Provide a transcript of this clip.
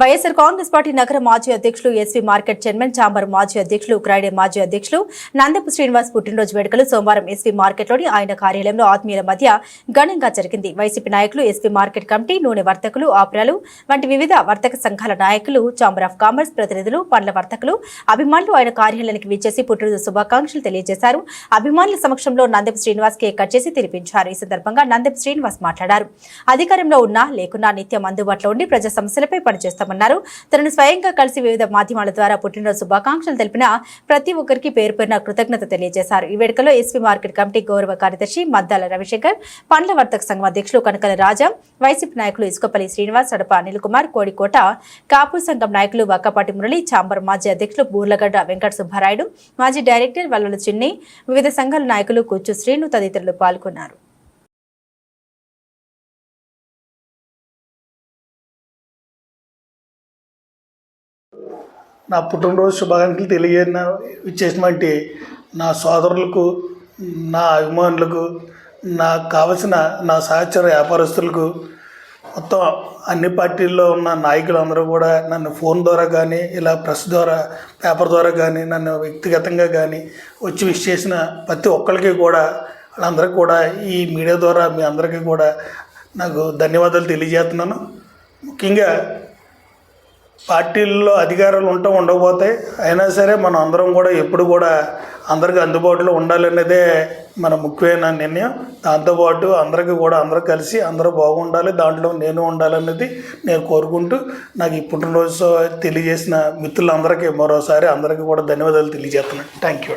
YSR Congress party నగర మాజీ అధ్యక్షులు ఎస్వీ మార్కెట్ చైర్మన్ చాంబర్ మాజీ అధ్యక్షులు క్రైడే మాజీ అధ్యక్షులు నందపు శ్రీనివాస్ పుట్టినరోజు వేడుకలు సోమవారం ఎస్వీ మార్కెట్లోని ఆయన కార్యాలయంలో ఆత్మీయుల మధ్య ఘనంగా జరిగింది. వైసీపీ నాయకులు ఎస్వీ మార్కెట్ కమిటీ నూనె వర్తకులు ఆపురాలు వంటి వివిధ వర్తక సంఘాల నాయకులు చాంబర్ ఆఫ్ కామర్స్ ప్రతినిధులు పండ్ల వర్తకులు అభిమానులు ఆయన కార్యాలయానికి విచ్చేసి పుట్టినరోజు శుభాకాంక్షలు తెలియజేశారు. అభిమానుల సమక్షంలో నందపు శ్రీనివాస్ కేక్ కట్ చేసి తినిపించారు. ఈ సందర్భంగా నందపు శ్రీనివాస్ మాట్లాడారు. అధికారంలో ఉన్నా లేకున్నా నిత్యం అందుబాటులో ఉండి ప్రజా సమస్యలపై చేస్తామన్నారు. తనను స్వయంగా కలిసి వివిధ మాధ్యమాల ద్వారా పుట్టినరోజు శుభాకాంక్షలు తెలిపిన ప్రతి ఒక్కరికి పేరు పేరున కృతజ్ఞత తెలియజేశారు. ఈ వేడుకలో ఎస్పీ మార్కెట్ కమిటీ గౌరవ కార్యదర్శి మద్దాల రవిశంకర్ పండ్ల వర్తక సంఘం అధ్యక్షులు కనకల రాజా వైసీపీ నాయకులు ఇసుకపల్లి శ్రీనివాస్ సడప అనిల్ కుమార్ కోడికోట కాపు సంఘం నాయకులు వక్కపాటి మురళి చాంబర్ మాజీ అధ్యక్షులు బూర్లగడ్డ వెంకట సుబ్బారాయుడు మాజీ డైరెక్టర్ వల్లల చిన్ని వివిధ సంఘాల నాయకులు కూర్చు శ్రీను తదితరులు పాల్గొన్నారు. నా పుట్టినరోజు శుభాకాంక్షలు తెలియజేసిన ఇచ్చేసినటువంటి నా సోదరులకు నా అభిమానులకు నాకు కావలసిన నా సహచర వ్యాపారస్తులకు మొత్తం అన్ని పార్టీల్లో ఉన్న నాయకులందరూ కూడా నన్ను ఫోన్ ద్వారా కానీ ఇలా ప్రెస్ ద్వారా పేపర్ ద్వారా కానీ నన్ను వ్యక్తిగతంగా కానీ వచ్చి విష్ చేసిన ప్రతి ఒక్కరికి కూడా వాళ్ళందరికీ కూడా ఈ మీడియా ద్వారా మీ అందరికీ కూడా నాకు ధన్యవాదాలు తెలియజేస్తున్నాను. ముఖ్యంగా పార్టీల్లో అధికారాలు ఉంటా ఉండకపోతే అయినా సరే మనం అందరం కూడా ఎప్పుడు కూడా అందరికీ అందుబాటులో ఉండాలనేదే మన ముఖ్యమైన నిర్ణయం. దాంతోపాటు అందరికీ కూడా అందరూ కలిసి అందరూ బాగుండాలి దాంట్లో నేను ఉండాలనేది నేను కోరుకుంటూ నాకు ఈ పుట్టినరోజు తెలియజేసిన మిత్రులందరికీ మరోసారి అందరికీ కూడా ధన్యవాదాలు తెలియజేస్తున్నాను. Thank you